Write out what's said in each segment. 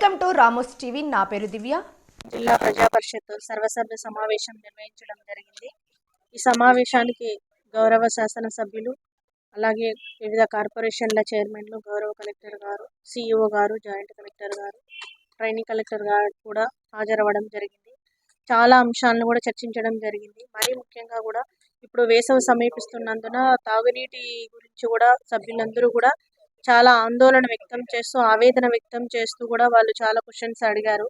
Welcome to Ramos TV. నా పేరు దివ్య. జిల్లా ప్రజా పరిషత్ సర్వసభ్య సమావేశం నిర్వహించడం జరిగింది. ఈ సమావేశానికి గౌరవ శాసనసభ్యులు అలాగే వివిధ కార్పొరేషన్ల చైర్మన్లు గౌరవ కలెక్టర్ గారు సిఇఓ గారు జాయింట్ కలెక్టర్ గారు ట్రైనింగ్ కలెక్టర్ గారు కూడా హాజరవ్వడం జరిగింది. చాలా అంశాలను కూడా చర్చించడం జరిగింది. మరీ ముఖ్యంగా కూడా ఇప్పుడు వేసవి సమీపిస్తున్నందున తాగునీటి గురించి కూడా సభ్యులందరూ కూడా చాలా ఆందోళన వ్యక్తం చేస్తూ ఆవేదన వ్యక్తం చేస్తూ కూడా వాళ్ళు చాలా క్వశ్చన్స్ అడిగారు.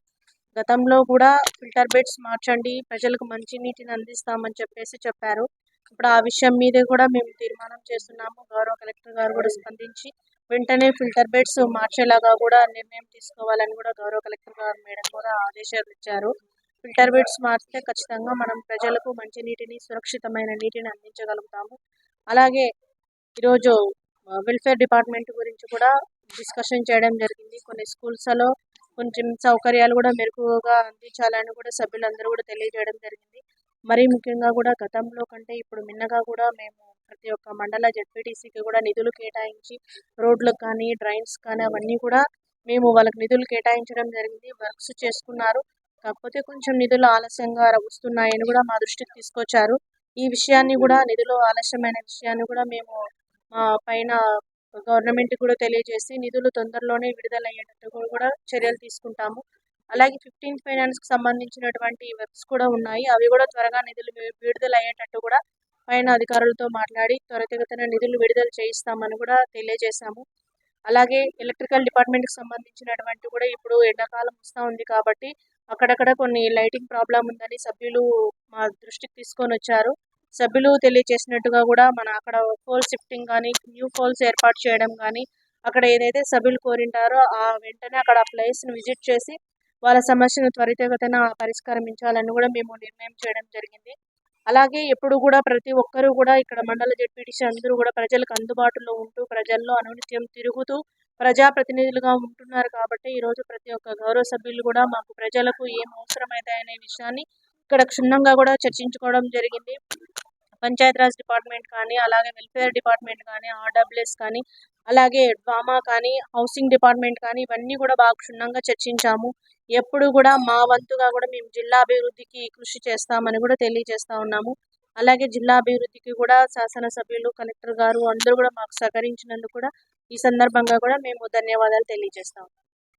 గతంలో కూడా ఫిల్టర్ బెడ్స్ మార్చండి ప్రజలకు మంచి నీటిని అందిస్తామని చెప్పేసి చెప్పారు. ఇప్పుడు ఆ విషయం మీద కూడా మేము తీర్మానం చేస్తున్నాము. గౌరవ కలెక్టర్ గారు కూడా స్పందించి వెంటనే ఫిల్టర్ బెడ్స్ మార్చేలాగా కూడా నిర్ణయం తీసుకోవాలని కూడా గౌరవ కలెక్టర్ గారు మేడం కూడా ఆదేశాలు ఇచ్చారు. ఫిల్టర్ బెడ్స్ మార్చితే ఖచ్చితంగా మనం ప్రజలకు మంచి నీటిని సురక్షితమైన నీటిని అందించగలుగుతాము. అలాగే ఈరోజు వెల్ఫేర్ డిపార్ట్మెంట్ గురించి కూడా డిస్కషన్ చేయడం జరిగింది. కొన్ని స్కూల్స్లో కొంచెం సౌకర్యాలు కూడా మెరుగుగా అందించాలని కూడా సభ్యులందరూ కూడా తెలియజేయడం జరిగింది. మరీ ముఖ్యంగా కూడా గతంలో కంటే ఇప్పుడు మిన్నగా కూడా మేము ప్రతి ఒక్క మండల జెడ్పీటీసీకి కూడా నిధులు కేటాయించి రోడ్లకు కానీ డ్రైన్స్ కానీ అవన్నీ కూడా మేము వాళ్ళకి నిధులు కేటాయించడం జరిగింది. వర్క్స్ చేసుకున్నారు. కాకపోతే కొంచెం నిధులు ఆలస్యంగా వస్తున్నాయని కూడా మా దృష్టికి తీసుకొచ్చారు. ఈ విషయాన్ని కూడా నిధులు ఆలస్యమైన విషయాన్ని కూడా మేము పైన గవర్నమెంట్ కూడా తెలియజేసి నిధులు తొందరలోనే విడుదలయ్యేటట్టు కూడా చర్యలు తీసుకుంటాము. అలాగే ఫిఫ్టీన్ ఫైనాన్స్కి సంబంధించినటువంటి వర్క్స్ కూడా ఉన్నాయి. అవి కూడా త్వరగా నిధులు విడుదలయ్యేటట్టు కూడా పైన అధికారులతో మాట్లాడి త్వరితగతిన నిధులు విడుదల చేయిస్తామని కూడా తెలియజేశాము. అలాగే ఎలక్ట్రికల్ డిపార్ట్మెంట్కి సంబంధించినటువంటి కూడా ఇప్పుడు ఎండాకాలం వస్తూ ఉంది కాబట్టి అక్కడక్కడ కొన్ని లైటింగ్ ప్రాబ్లం ఉందని సభ్యులు మా దృష్టికి తీసుకొని వచ్చారు. సభ్యులు తెలియజేసినట్టుగా కూడా మన అక్కడ పోల్ షిఫ్టింగ్ కానీ న్యూ పోల్స్ ఏర్పాటు చేయడం కానీ అక్కడ ఏదైతే సభ్యులు కోరింటారో ఆ వెంటనే అక్కడ ఆ ప్లేస్ని విజిట్ చేసి వాళ్ళ సమస్యను త్వరితగతన పరిష్కరించాలని కూడా మేము నిర్ణయం చేయడం జరిగింది. అలాగే ఎప్పుడు కూడా ప్రతి ఒక్కరూ కూడా ఇక్కడ మండల జడ్పీటీసీ అందరూ కూడా ప్రజలకు అందుబాటులో ఉంటూ ప్రజల్లో అనునిత్యం తిరుగుతూ ప్రజాప్రతినిధులుగా ఉంటున్నారు కాబట్టి ఈరోజు ప్రతి ఒక్క గౌరవ సభ్యులు కూడా మాకు ప్రజలకు ఏం అవసరమైతే అనే విషయాన్ని ఇక్కడ క్షుణ్ణంగా కూడా చర్చించుకోవడం జరిగింది. పంచాయతీరాజ్ డిపార్ట్మెంట్ కానీ అలాగే వెల్ఫేర్ డిపార్ట్మెంట్ కానీ ఆర్డబ్ల్యూఎస్ కానీ అలాగే డ్వామా కానీ హౌసింగ్ డిపార్ట్మెంట్ కానీ ఇవన్నీ కూడా బాగా క్షుణ్ణంగా చర్చించాము. ఎప్పుడు కూడా మా వంతుగా కూడా మేము జిల్లా అభివృద్ధికి కృషి చేస్తామని కూడా తెలియజేస్తా ఉన్నాము. అలాగే జిల్లా అభివృద్ధికి కూడా శాసనసభ్యులు కలెక్టర్ గారు అందరూ కూడా మాకు సహకరించినందుకు కూడా ఈ సందర్భంగా కూడా మేము ధన్యవాదాలు తెలియజేస్తాము